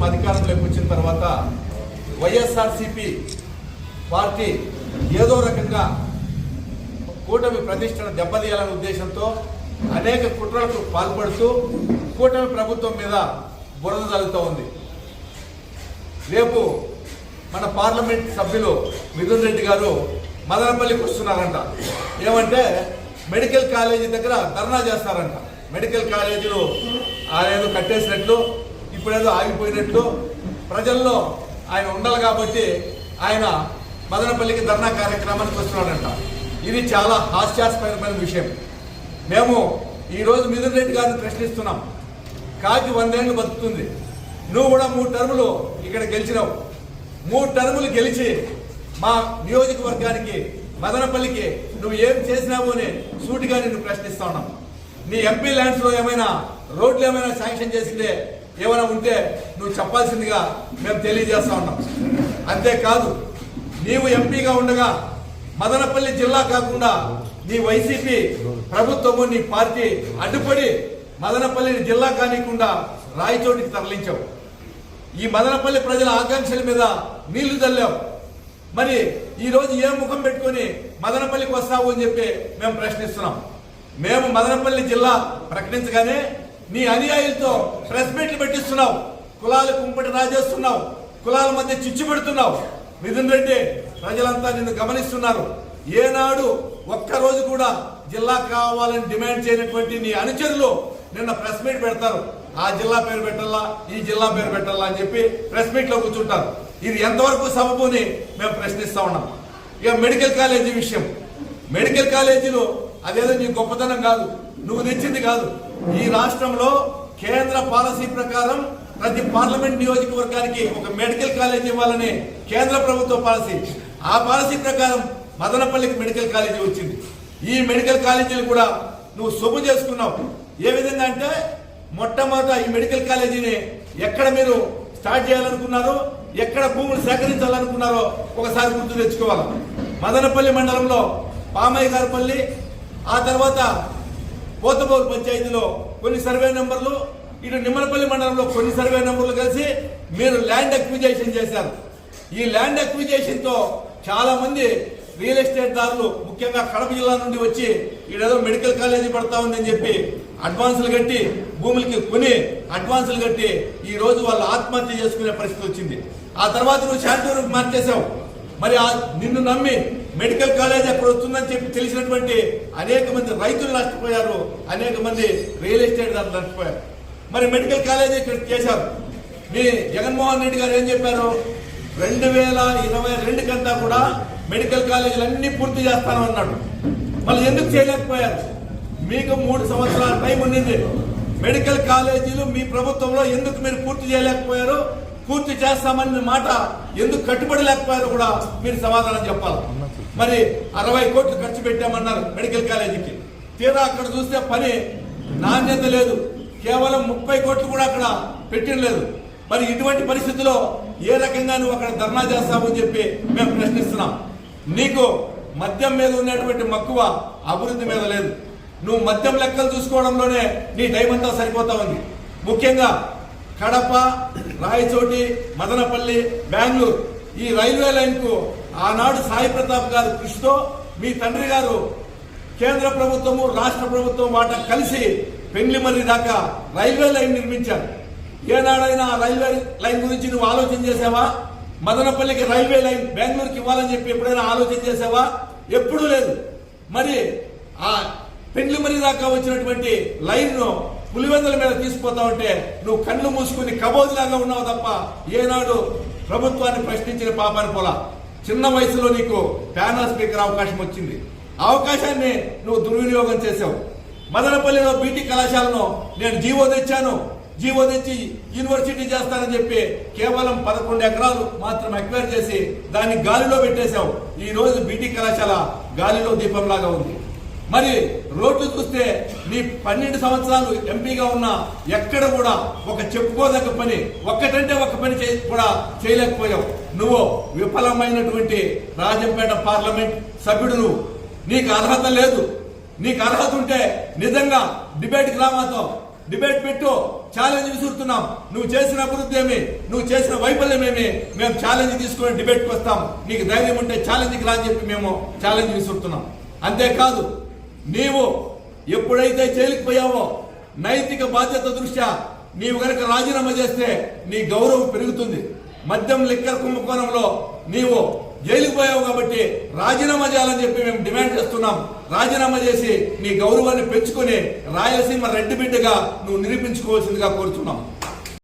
ప్రభుత్వం అధికారంలోకి వచ్చిన తర్వాత వైఎస్ఆర్సిపి పార్టీ ఏదో రకంగా కూటమి ప్రతిష్టను దెబ్బతీయాలనే ఉద్దేశంతో అనేక కుట్రలకు పాల్పడుతూ కూటమి ప్రభుత్వం మీద బురద జరుగుతూ ఉంది. రేపు మన పార్లమెంట్ సభ్యులు మిథున్ రెడ్డి గారు మదనపల్లికి వస్తున్నారంట. ఏమంటే మెడికల్ కాలేజీ దగ్గర ధర్నా చేస్తారంట. మెడికల్ కాలేజీలు ఆయన కట్టేసినట్లు ఇప్పుడేదో ఆగిపోయినట్లు ప్రజల్లో ఆయన ఉండాలి కాబట్టి ఆయన మదనపల్లికి ధర్నా కార్యక్రమానికి వస్తున్నాడంట. ఇది చాలా హాస్యాస్పదమైన విషయం. మేము ఈరోజు మిథున్ రెడ్డి గారిని ప్రశ్నిస్తున్నాం. కాకి వందేళ్ళు బతుకుతుంది. నువ్వు కూడా మూడు టర్ములు ఇక్కడ గెలిచినావు. మూడు టర్ములు గెలిచి మా నియోజకవర్గానికి మదనపల్లికి నువ్వు ఏం చేసినావు అని సూటిగా నిన్ను ప్రశ్నిస్తా ఉన్నాం. నీ ఎంపీ ల్యాండ్స్లో ఏమైనా రోడ్లు ఏమైనా శాంక్షన్ చేసిందే ఏమైనా ఉంటే నువ్వు చెప్పాల్సిందిగా మేము తెలియజేస్తా ఉన్నాం. అంతేకాదు నీవు ఎంపీగా ఉండగా మదనపల్లి జిల్లా కాకుండా నీ వైసీపీ ప్రభుత్వము నీ పార్టీ అడ్డుపడి మదనపల్లిని జిల్లా కానికుండా రాయచోటికి తరలించావు. ఈ మదనపల్లి ప్రజల ఆకాంక్షల మీద నీళ్ళు చల్లావు మరి ఈరోజు ఏ ముఖం పెట్టుకొని మదనపల్లికి వస్తావు అని చెప్పి మేము ప్రశ్నిస్తున్నాం. మేము మదనపల్లి జిల్లా ప్రకటించగానే నీ అనుయాయులతో ప్రెస్ మీట్లు పెట్టిస్తున్నావు. కులాలు కుంపటి రాజేస్తున్నావు. కులాల మధ్య చిచ్చు పెడుతున్నావు. మిథున్ రెడ్డి ప్రజలంతా నిన్ను గమనిస్తున్నారు. ఏనాడు ఒక్క రోజు కూడా జిల్లా కావాలని డిమాండ్ చేయనటువంటి నీ అనుచరులు నిన్న ప్రెస్ మీట్ పెడతారు. ఆ జిల్లా పేరు పెట్టాలా? ఈ జిల్లా పేరు పెట్టాలా అని చెప్పి ప్రెస్ మీట్లో కూర్చుంటారు. ఇది ఎంతవరకు సబబుని మేము ప్రశ్నిస్తా ఉన్నాం. ఇక మెడికల్ కాలేజీ విషయం. మెడికల్ కాలేజీలో అదేదో నీ గొప్పతనం కాదు. నువ్వు తెచ్చింది కాదు. ఈ రాష్ట్రంలో కేంద్ర పాలసీ ప్రకారం ప్రతి పార్లమెంట్ నియోజకవర్గానికి ఒక మెడికల్ కాలేజ్ ఇవ్వాలని కేంద్ర ప్రభుత్వ పాలసీ. ఆ పాలసీ ప్రకారం మదనపల్లికి మెడికల్ కాలేజీ వచ్చింది. ఈ మెడికల్ కాలేజీలు కూడా నువ్వు సొమ్ము చేసుకున్నావు. ఏ విధంగా అంటే మొట్టమొదట ఈ మెడికల్ కాలేజీని ఎక్కడ మీరు స్టార్ట్ చేయాలనుకున్నారో ఎక్కడ భూములు సేకరించాలనుకున్నారో ఒకసారి గుర్తు తెచ్చుకోవాలి. మదనపల్లి మండలంలో పామయ్య గారిపల్లి ఆ తర్వాత పోతబోలు పంచాయతీలో కొన్ని సర్వే నెంబర్లు ఇటు నిమ్మలపల్లి మండలంలో కొన్ని సర్వే నెంబర్లు కలిసి మీరు ల్యాండ్ అక్విజేషన్ చేశారు. ఈ ల్యాండ్ అక్విజేషన్తో చాలా మంది రియల్ ఎస్టేట్ దారులు ముఖ్యంగా కడప జిల్లా నుండి వచ్చి ఈడేదో మెడికల్ కాలేజీ పడతా ఉందని చెప్పి అడ్వాన్సులు కట్టి భూములకి కొని అడ్వాన్సులు కట్టి ఈ రోజు వాళ్ళు ఆత్మహత్య చేసుకునే పరిస్థితి వచ్చింది. ఆ తర్వాత నువ్వు శాంతూరుకు మార్చేసావు మరి ఆ నిన్ను నమ్మి మెడికల్ కాలేజ్ అక్కడ వస్తుందని చెప్పి తెలిసినటువంటి అనేక మంది రైతులు నష్టపోయారు అనేక మంది రియల్ ఎస్టేట్ దారులు నష్టపోయారు. మరి మెడికల్ కాలేజ్ ఇక్కడ చేశారు. మీ జగన్మోహన్ రెడ్డి గారు ఏం చెప్పారు? రెండు వేల ఇరవై రెండు కంతా కూడా మెడికల్ కాలేజీలు అన్ని పూర్తి చేస్తాను అన్నాడు. మళ్ళీ ఎందుకు చేయలేకపోయారు? మీకు మూడు సంవత్సరాల టైం ఉండింది మెడికల్ కాలేజీలు మీ ప్రభుత్వంలో ఎందుకు మీరు పూర్తి చేయలేకపోయారు? పూర్తి చేస్తామన్న మాట ఎందుకు కట్టుబడి లేకపోయారు కూడా మీరు సమాధానం చెప్పాలి. మరి అరవై కోట్లు ఖర్చు పెట్టామన్నారు మెడికల్ కాలేజీకి. తీరా అక్కడ చూస్తే పని నాణ్యత లేదు. కేవలం ముప్పై కోట్లు కూడా అక్కడ పెట్టినలేదు మరి ఇటువంటి పరిస్థితిలో ఏ రకంగా నువ్వు అక్కడ ధర్నా చేస్తావు అని చెప్పి మేము ప్రశ్నిస్తున్నాం. నీకు మద్యం మీద ఉన్నటువంటి మక్కువ అభివృద్ధి మీద లేదు. నువ్వు మద్యం లెక్కలు చూసుకోవడంలోనే నీ టైం అంతా సరిపోతా ఉంది. ముఖ్యంగా కడప రాయచోటి మదనపల్లి బెంగళూరు ఈ రైల్వే లైన్కు ఆనాడు సాయి ప్రతాప్ గారు కృషితో మీ తండ్రి గారు కేంద్ర ప్రభుత్వము రాష్ట్ర ప్రభుత్వం వాట కలిసి పెండ్లిమర్రి దాకా రైల్వే లైన్ నిర్మించారు. ఏనాడైనా ఆ రైల్వే లైన్ గురించి నువ్వు ఆలోచన చేసావా? మదనపల్లికి రైల్వే లైన్ బెంగళూరుకి ఇవ్వాలని చెప్పి ఎప్పుడైనా ఆలోచన చేసావా? ఎప్పుడూ లేదు. మరి ఆ పెండ్లిమర్రి దాకా వచ్చినటువంటి లైన్ను పులివెందుల మీద తీసుకుపోతా ఉంటే నువ్వు కళ్ళు మూసుకుని కబోదిలాగా ఉన్నావు తప్ప ఏనాడు ప్రభుత్వాన్ని ప్రశ్నించిన పాపాన్ని పోలా. చిన్న వయసులో నీకు ప్యానల్ స్పీకర్ అవకాశం వచ్చింది. ఆ అవకాశాన్ని నువ్వు దుర్వినియోగం చేసావు మదనపల్లిలో బీటీ కళాశాలను నేను జీవో తెచ్చాను. జీవో తెచ్చి యూనివర్సిటీ చేస్తానని చెప్పి కేవలం పదకొండు ఎకరాలు మాత్రం ఎక్వైర్ చేసి దాన్ని గాలిలో పెట్టేశావు. ఈ రోజు బీటీ కళాశాల గాలిలో దీపంలాగా ఉంది. మరి రోడ్లు చూస్తే నీ పన్నెండు సంవత్సరాలు ఎంపీగా ఉన్నా ఎక్కడ కూడా ఒక చెప్పుకోదగ్గ పని ఒక్కటంటే ఒక పని కూడా చేయలేకపోయావు. నువ్వు విఫలమైనటువంటి రాజంపేట పార్లమెంట్ సభ్యుడు నువ్వు నీకు అర్హత లేదు. నీకు అర్హత ఉంటే నిజంగా డిబేట్కి గ్రామాతో డిబేట్ పెట్టు ఛాలెంజ్ విసురుతున్నాం. నువ్వు చేసిన అభివృద్ధి ఏమి? నువ్వు చేసిన వైఫల్యం ఏమి? మేము ఛాలెంజ్ తీసుకుని డిబేట్కి వస్తాం. నీకు ధైర్యం ఉంటే ఛాలెంజ్కి రా అని చెప్పి మేము ఛాలెంజ్ విసురుతున్నాం. అంతేకాదు నీవు ఎప్పుడైతే జైలుకి పోయావో నైతిక బాధ్యత దృష్ట్యా నీవు గనక రాజీనామా చేస్తే నీ గౌరవం పెరుగుతుంది. మద్యం లిక్కర్ కుంభకోణంలో నీవు జైలుకు పోయావు కాబట్టి రాజీనామా చేయాలని చెప్పి మేము డిమాండ్ చేస్తున్నాం. రాజీనామా చేసి నీ గౌరవాన్ని పెంచుకొని రాయలసీమ రెడ్డి బిడ్డగా నువ్వు నిరూపించుకోవాల్సిందిగా కోరుతున్నాం.